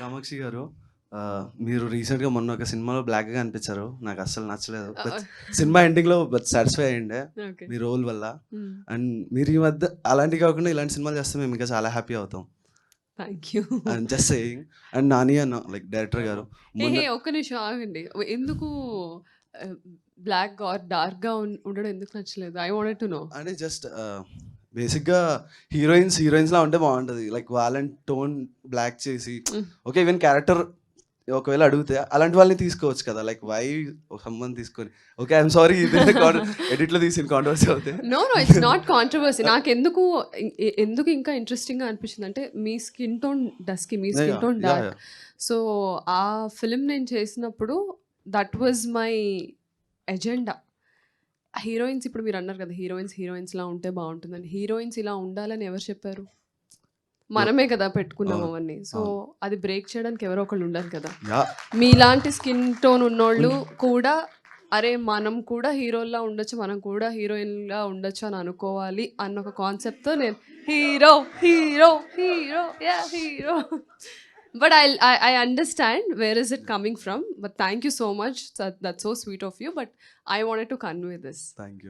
కామాక్షి గారు మీరు రీసెంట్గా మొన్న ఒక సినిమాలో బ్లాక్గా అనిపించారు. నాకు అస్సలు నచ్చలేదు. సినిమా ఎండింగ్లో బట్ సాటిస్ఫై అయ్యిండే మీ రోల్ వల్ల. అండ్ మీరు ఈ మధ్య అలాంటివి కాకుండా ఇలాంటి సినిమాలు చేస్తే మేము ఇంకా చాలా హ్యాపీ అవుతాం. Thank you. And just saying. And Nani అన్న లైక్ డైరెక్టర్ గారు. ఒక్క నిమిషం ఆగండి. ఎందుకు బ్లాక్ ఆర్ డార్క్గా ఉన్- ఉండడం ఎందుకు నచ్చలేదు? I wanted to know. అంటే జస్ట్ బేసిక్గా హీరోయిన్స్ హీరోయిన్స్ లా ఉంటే బాగుంటుంది. లైక్ వాళ్ళని టోన్ బ్లాక్ చేసి. ఓకే ఈవెన్ క్యారెక్టర్ ఒకవేళ అడిగితే అలాంటి వాళ్ళని తీసుకోవచ్చు కదా. లైక్ వై సంబంధం తీసుకొని ఓకే ఐఎమ్ సారీ ఇది ఎడిట్లో తీసిన కాంట్రవర్సీ అవుతాయి no no it's not controversy. నాకు ఎందుకు ఎందుకు ఇంకా ఇంట్రెస్టింగ్గా అనిపించింది అంటే మీ స్కిన్ టోన్ డస్కి మీ స్కిన్ టోన్ డార్క్. సో ఆ ఫిలిం నేను చేసినప్పుడు that was my agenda. Heroines ఇప్పుడు మీరు అన్నారు కదా హీరోయిన్స్ హీరోయిన్స్ లా ఉంటే బాగుంటుందని. హీరోయిన్స్ ఇలా ఉండాలని ఎవరు చెప్పారు? మనమే కదా పెట్టుకున్నాం అవును, అవన్నీ. సో. అది బ్రేక్ చేయడానికి ఎవరో ఒకళ్ళు ఉండాలి కదా. మీలాంటి స్కిన్ టోన్ ఉన్నోళ్ళు కూడా అరే మనం కూడా హీరోల్లా ఉండొచ్చు మనం కూడా హీరోయిన్గా ఉండొచ్చు అని అనుకోవాలి అన్న ఒక కాన్సెప్ట్తో నేను hero hero hero ya hero. but I'll, I, I understand where is it coming from. But thank you so much. That, that's so sweet of you. But I wanted to convey this. Thank you.